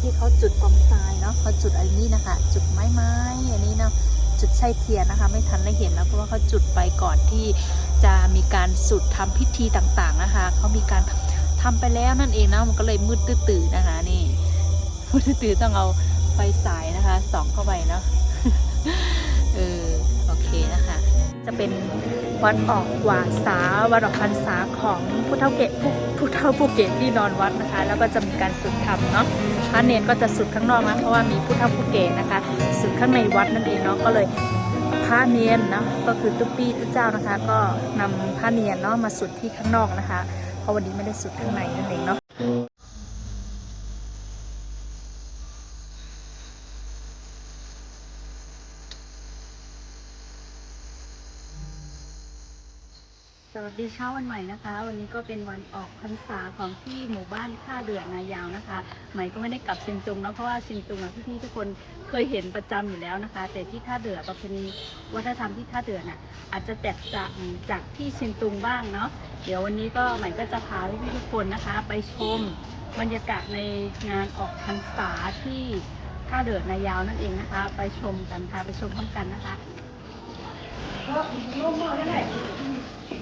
ที่เขาจุดกองทรายเนาะเขาจุดอันนี้นะคะ จุดไม้ไม้อันนี้เนาะจุดไส้เทียนนะคะ ไม่ทันได้เห็นแล้วเพราะว่าเขาจุดไปก่อนที่จะมีการสุดทำพิธีต่างๆนะคะเขามีการทำไปแล้วนั่นเองนะมันก็เลยมืดตื้อๆนะคะนี่มืดตื้อต้องเอาไฟสายนะคะส่องเข้าไปเนาะเออโอเคนะคะ จะเป็นวัดออกหวาสาวัดออกพรรษาของผู้เฒ่าเกศผู้ผู้เฒ่าผู้เกศที่นอนวัดนะคะ แล้วก็จะมีการสุดธรรมเนาะพระเนรก็จะสุดข้างนอกนะเพราะว่ามีผู้เฒ่าผู้เกศนะคะสุดข้างในวัดนั่นเองเนาะก็เลยพระเนียนเนาะก็คือตุ๊ปี้ตุ๊เจ้านะคะ ก็นำพระเนียนเนาะมาสุดที่ข้างนอกนะคะ เพราะวันนี้ไม่ได้สุดข้างในนั่นเองเนาะ ส วัสดีเช้าวันใหม่นะคะ วันนี้ก็เป็นวันออกพรรษาของที่หมู่บ้านท่าเดือนนายาวนะคะ ใหม่ก็ไม่ได้กลับเชียงตุงนะเพราะว่าเชียงตุงอะพี่ๆทุกคนเคยเห็นประจำอยู่แล้วนะคะ แต่ที่ท่าเดือประเพณีวัฒนธรรมที่ท่าเดือน่ะอาจจะแตกต่างจากที่เชียงตุงบ้างเนาะเดี๋ยววันนี้ก็ใหม่ก็จะพาพี่ๆทุกคนนะคะ ไปชมบรรยากาศในงานออกพรรษาที่ท่าเดือนายาวนั่นเองนะคะ ไปชมกันค่ะไปชมพร้อมกันนะคะ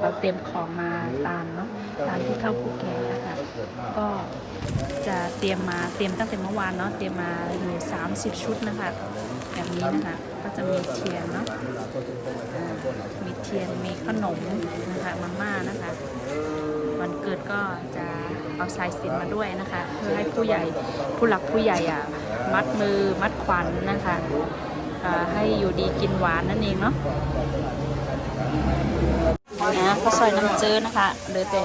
เราเตรียมของมาตามเนาะตามที่เข้าผู้แก่นะคะก็จะเตรียมมาเตรียมตั้งแต่เมื่อวานเนาะเตรียมมาอยู่ 30 ชุดนะคะแบบนี้นะคะ ก็จะมีเทียนเนาะมีเทียนมีขนมนะคะมาม่านะคะ วันเกิดก็จะเอาสายสินมาด้วยนะคะ เพื่อให้ผู้ใหญ่ผู้หลักผู้ใหญ่อะมัดมือมัดขวัญนะคะให้อยู่ดีกินหวานนั่นเองเนาะ นะข้าวซอยน้ำเจอนะคะเหลือแต่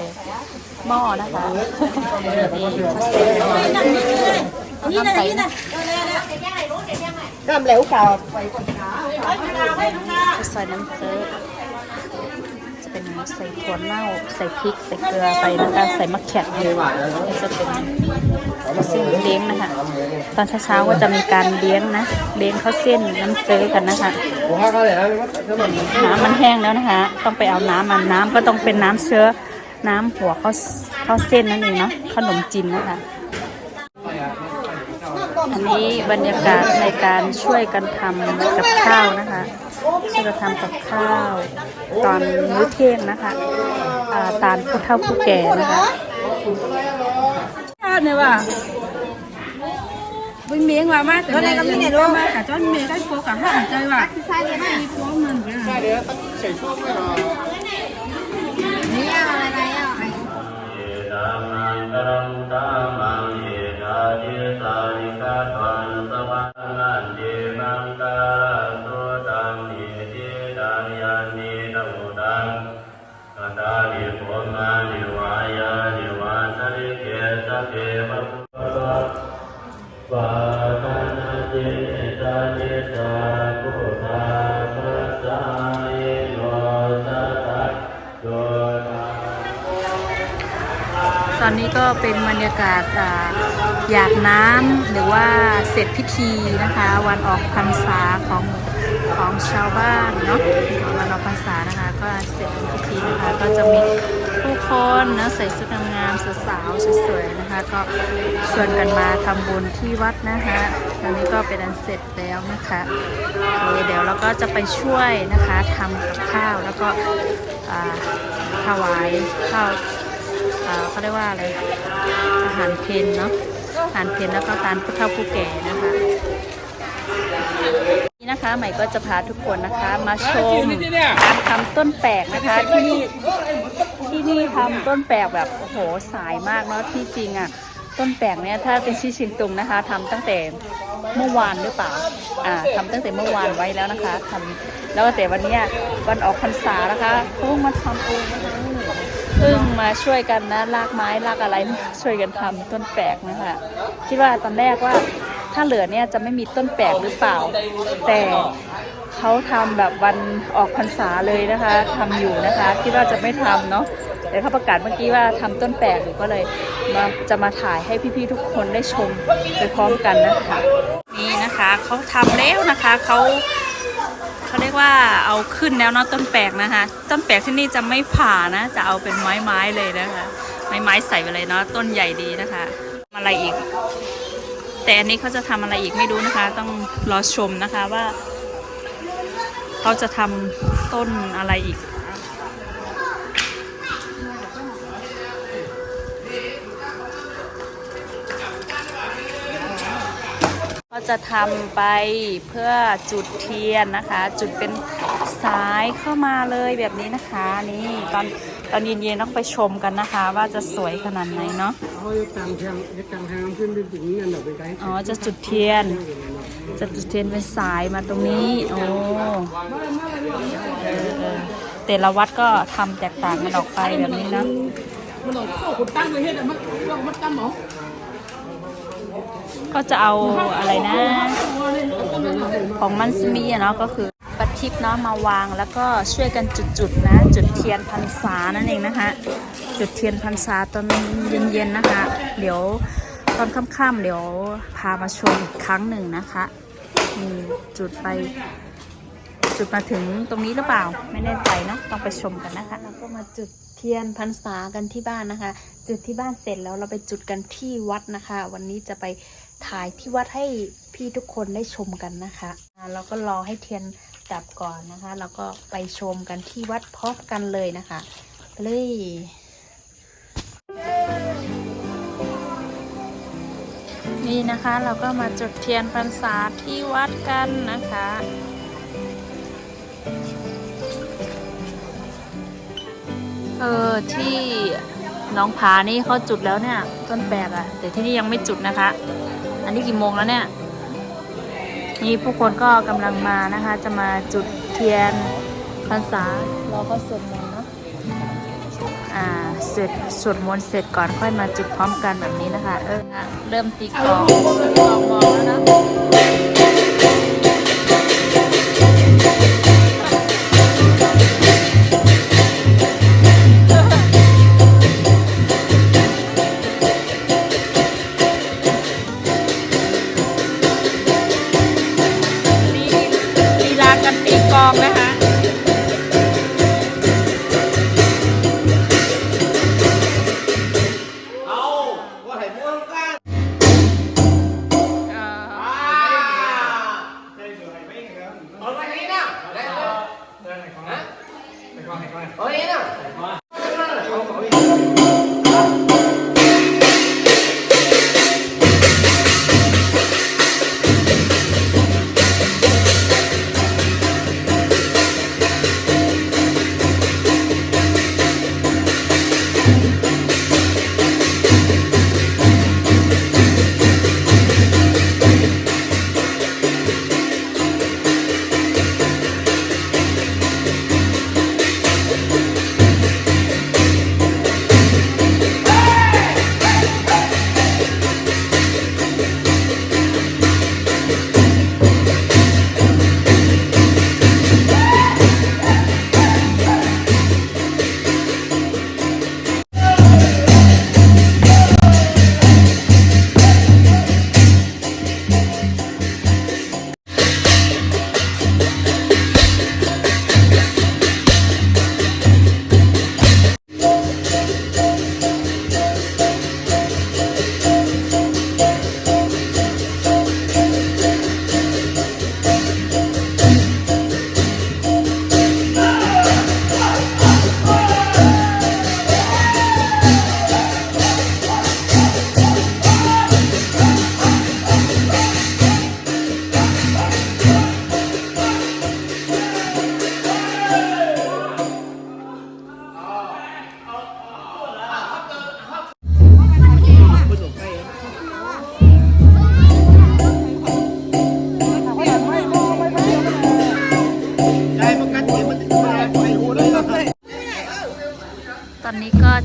หม้อนะคะนี่ข้าวเส้นหม้อนี่นะนี่นะ Cam lẻo cào ข้าวซอยน้ำเจอจะเป็นใส่ถั่วเน่าใส่พริกใส่เกลือไปนะคะใส่มะแขกนะคะนี่จะเป็น ข้าวเส้นเลี้ยงนะคะ ตอนเช้าๆก็จะมีการเลี้ยงนะ เลี้ยงข้าวเส้นน้ำเจอกันนะคะ น้ำมันแห้งแล้วนะคะ ต้องไปเอาน้ำมันน้ำก็ต้องเป็นน้ำเชื้อ น้ำหัวข้าวข้าวเส้นนั่นเองเนาะ ขนมจีนนะคะ อันนี้บรรยากาศในการช่วยกันทำกับข้าวนะคะช่วยกันทำกับข้าว ตอนมื้อเที่ยงนะคะ ตามผู้เฒ่าผู้แก่นะคะ เนี่ยว่ะวิ่งเมียงว่ะมากแต่ในก็มีเนี่ยด้มากแต่จ้อนเมียงได้โฟกับห้าใจว่ะใช่เลยมีโฟมันใช่เดี๋ยวต้องใส่ช่วงด้วยหรอนี่อะไรอะไรอะไอ้ ตอนนี้ก็เป็นบรรยากาศอาหยาดน้ำหรือว่าเสร็จพิธีนะคะ วันออกพรรษาของของชาวบ้านเนาะวันออกพรรษานะคะ ก็เสร็จพิธีนะคะ ก็จะมีผู้คนนะใส่ชุดงามสาวสวยๆนะคะ ก็ชวนกันมาทำบุญที่วัดนะคะ ตอนนี้ก็เป็นอันเสร็จแล้วนะคะโอเคเดี๋ยวเราก็จะไปช่วยนะคะทำกับข้าวแล้วก็ถวายข้าวเขาเรียกว่าอะไรอาหารเพนเนาะอาหารเพนแล้วก็ทานผู้เฒ่าผู้แก่นะคะนี่นะคะใหม่ก็จะพาทุกคนนะคะมาชมการทำต้นแปลกนะคะที่นี่ที่นี่ทำต้นแปลกแบบโอ้โหสายมากเนาะที่จริงอะ ต้นแปลกเนี่ยถ้าเป็นที่ชินตุงนะคะทำตั้งแต่เมื่อวานหรือเปล่า อ่าทำตั้งแต่เมื่อวานไว้แล้วนะคะทำแล้วแต่วันนี้วันออกพรรษานะคะเพิ่งมาทำเองนะคะเพิ่งมาช่วยกันนะลากไม้ลากอะไรช่วยกันทำต้นแปลกนะคะคิดว่าตอนแรกว่าถ้าเหลือเนี่ยจะไม่มีต้นแปลกหรือเปล่า แต่เขาทำแบบวันออกพรรษาเลยนะคะทำอยู่นะคะ คิดว่าจะไม่ทำเนาะ แต่เขาประกาศเมื่อกี้ว่าทำต้นแปลกอยู่ก็เลยมาจะมาถ่ายให้พี่ๆทุกคนได้ชมไปพร้อมกันนะคะนี่นะคะเขาทำแล้วนะคะเขาเขาเรียกว่าเอาขึ้นแล้วเนาะต้นแปลกนะคะ ต้นแปลกที่นี่จะไม่ผ่านะ จะเอาเป็นไม้ๆเลยนะคะ ไม้ๆใส่ไปเลยเนาะต้นใหญ่ดีนะคะอะไรอีก แต่อันนี้เขาจะทำอะไรอีกไม่รู้นะคะ ต้องรอชมนะคะว่า เขาจะทำต้นอะไรอีก ก็จะทำไปเพื่อจุดเทียนนะคะ จุดเป็นสายเข้ามาเลยแบบนี้นะคะ นี่ตอนตอนเย็นๆต้องไปชมกันนะคะ ว่าจะสวยขนาดไหนเนาะเขาจะตังทางจะตังทางขึ้นไปถึงนั่นหรอเป็นไงอ๋อจะจุดเทียน จะจุดเทียนเป็นสายมาตรงนี้โอ้เออเออแต่ละวัดก็ทำแตกต่างกันออกไปแบบนี้นะก็ ก็จะเอาอะไรนะ ของมันสมีอะเนาะก็คือปะทิกเนาะมาวางแล้วก็ช่วยกันจุดๆนะ จุดเทียนพรรษานั่นเองนะคะ จุดเทียนพรรษาตอนเย็นๆนะคะ เดี๋ยวตอนค่ำๆเดี๋ยวพามาชมอีกครั้งหนึ่งนะคะนี่จุดไปจุดมาถึงตรงนี้หรือเปล่า ไม่แน่ใจเนาะต้องไปชมกันนะคะเราก็มาจุดเทียนพรรษากันที่บ้านนะคะ จุดที่บ้านเสร็จแล้วเราไปจุดกันที่วัดนะคะ วันนี้จะไป ถ่ายที่วัดให้พี่ทุกคนได้ชมกันนะคะอ่าเราก็รอให้เทียนดับก่อนนะคะเราก็ไปชมกันที่วัดพร้อมกันเลยนะคะไปเลยนี่นะคะเราก็มาจุดเทียนพรรษาที่วัดกันนะคะเออที่น้องผานี่เขาจุดแล้วเนี่ยต้นแปลกอะแต่ที่นี่ยังไม่จุดนะคะ อันนี้กี่โมงแล้วเนี่ย นี่ผู้คนก็กำลังมานะคะ จะมาจุดเทียนพรรษาเราก็สวดมนต์เนาะอ่าเสร็จสวดมนต์เสร็จก่อนค่อยมาจุดพร้อมกันแบบนี้นะคะ เออเริ่มตีกลองกลองมองแล้วนะ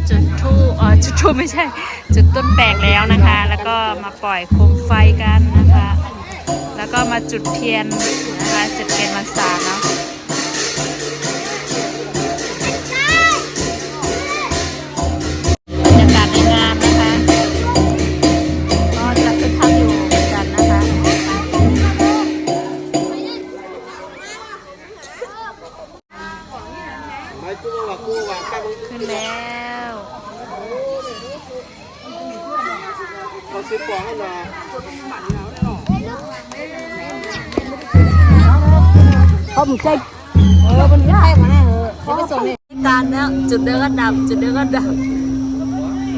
จุดทูอ๋อจุดทูไม่ใช่ จุดต้นแปลกแล้วนะคะ แล้วก็มาปล่อยโคมไฟกันนะคะ แล้วก็มาจุดเทียนนะคะจุดเทียนวันศาสตร์เนาร ดับ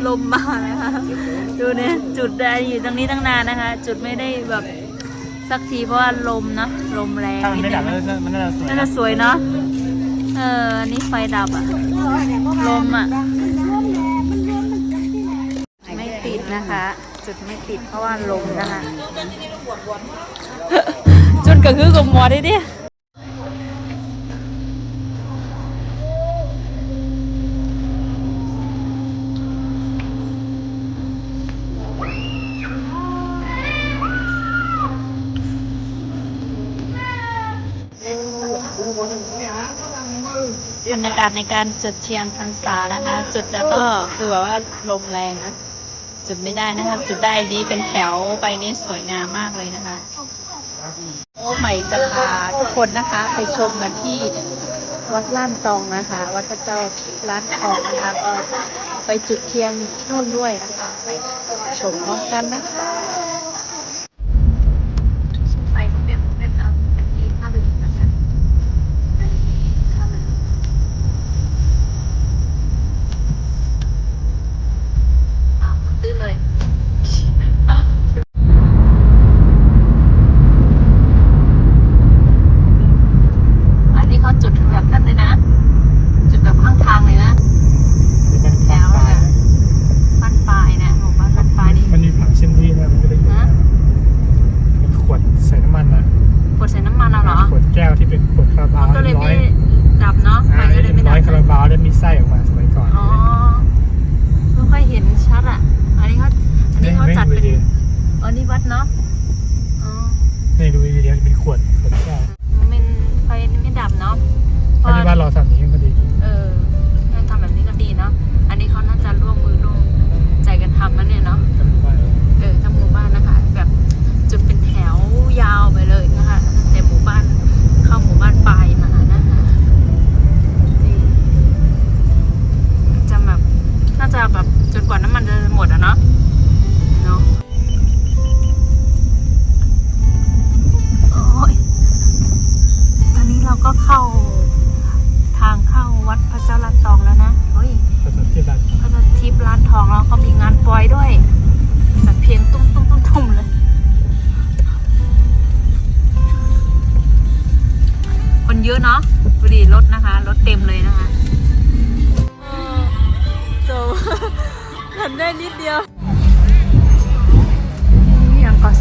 ลมมานะคะ ดูเนี่ยจุดได้อยู่ตรงนี้ตั้งนานนะคะ จุดไม่ได้แบบสักทีเพราะว่าลมนะลมแรงถ้ามันนิดไม่นึดับงแล้วมันน่าจะสวยน่าจะสวยเนาะเอออันนี้ไฟดับอะลมอะไม่ติดนะคะ จุดไม่ติดเพราะว่าลมนะคะ จุดก็คือกับหมอได้ดิ บรรยากาศในการจุดเทียนพรรษานะคะ จุดแล้วก็คือแบบว่าลมแรงนะจุดไม่ได้นะคะจุดได้นี้เป็นแถวไปนี่สวยงามมากเลยนะคะ โอ้ใหม่จะพาทุกคนนะคะ ไปชมกันที่วัดล้านตองนะคะ วัดพระเจ้าล้านทองนะคะก็ไปจุดเทียนนู่นด้วยนะคะไปชมพร้อมกันนะคะ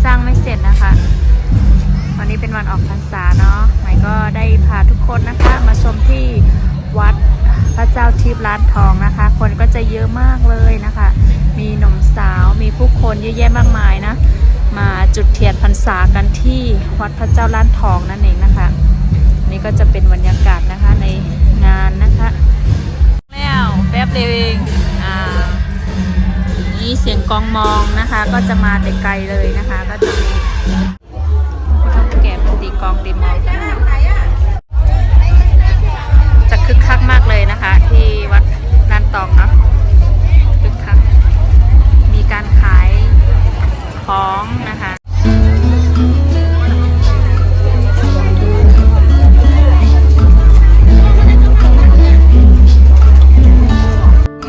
สร้างไม่เสร็จนะคะ วันนี้เป็นวันออกพรรษาเนาะใหม่ก็ได้พาทุกคนนะคะ มาชมที่วัดพระเจ้าทิพย์ร้านทองนะคะ คนก็จะเยอะมากเลยนะคะ มีหนุ่มสาวมีผู้คนเยอะแยะมากมายนะ มาจุดเทียนพรรษากันที่วัดพระเจ้าล้านทองนั่นเองนะคะ นี่ก็จะเป็นบรรยากาศนะคะในงานนะคะ แล้วแป๊บเดียวเอง นี่เสียงกองมองนะคะ ก็จะมาแต่ไกลเลยนะคะ ก็จะมีผู้เฒ่าผู้แก่มาตีกองดีมองจะคึกคักมากเลยนะคะ ที่วัดลานตองเนาะคึกคักมีการขายของนะคะ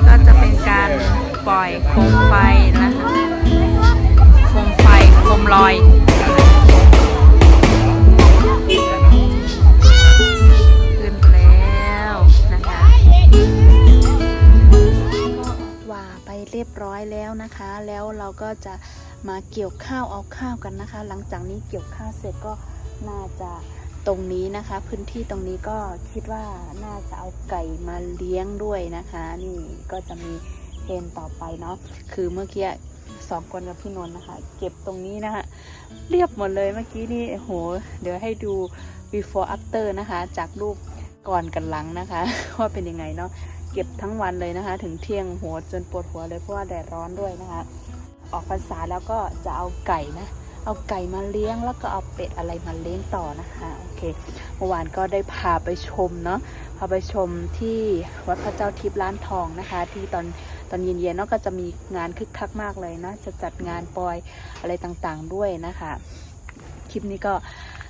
ก็จะเป็นการปล่อยโคม โคมลอย ขึ้นแล้วนะคะ ว่าไปเรียบร้อยแล้วนะคะ แล้วเราก็จะมาเกี่ยวข้าวเอาข้าวกันนะคะ หลังจากนี้เกี่ยวข้าวเสร็จก็น่าจะตตรงนี้นะคะ พื้นที่ตรงนี้ก็คิดว่าน่าจะเอาไก่มาเลี้ยงด้วยนะคะ นี่ก็จะมีเพนต่อไปเนาะคือเมื่อกี้ สองคนกับพี่นนท์นะคะ เก็บตรงนี้นะคะ เรียบหมดเลยเมื่อกี้นี่โห เดี๋ยวให้ดู before after นะคะ จากรูปก่อนกันหลังนะคะ ว่าเป็นยังไงเนาะเก็บทั้งวันเลยนะคะ ถึงเที่ยงหัวจนปวดหัวเลยเพราะว่าแดดร้อนด้วยนะคะ ออกพรรษาแล้วก็จะเอาไก่นะ เอาไก่มาเลี้ยงแล้วก็เอาเป็ดอะไรมาเลี้ยงต่อนะคะโอเคเมื่อวานก็ได้พาไปชมเนาะพาไปชมที่วัดพระเจ้าทิพย์ล้านทองนะคะ ที่ตอน ตอนเย็นๆเนาะก็จะมีงานคึกคักมากเลยนะจะจัดงานปอยอะไรต่างๆด้วยนะคะ คลิปนี้ก็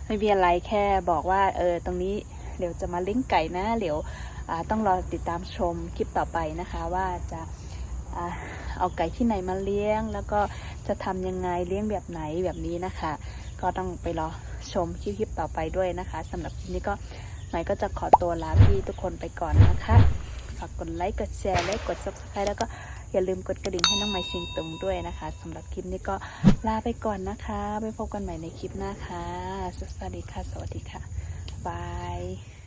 ไม่มีอะไรแค่บอกว่าเออตรงนี้เดี๋ยวจะมาเลี้ยงไก่นะเดี๋ยวต้องรอติดตามชมคลิปต่อไปนะคะว่าจะเอาไก่ที่ไหนมาเลี้ยง แล้วก็จะทำยังไงเลี้ยงแบบไหนแบบนี้นะคะ ก็ต้องไปรอชมคลิปต่อไปด้วยนะคะสำหรับคลิปนี้ก็หมายก็จะขอตัวลาพี่ทุกคนไปก่อนนะคะ ฝากกดไลค์ กดแชร์ และกด subscribe แล้วก็อย่าลืมกดกระดิ่งให้น้องไม้เสียงตุงด้วยนะคะสำหรับคลิปนี้ก็ลาไปก่อนนะคะ ไปพบกันใหม่ในคลิปหน้าค่ะ สวัสดีค่ะ สวัสดีค่ะบาย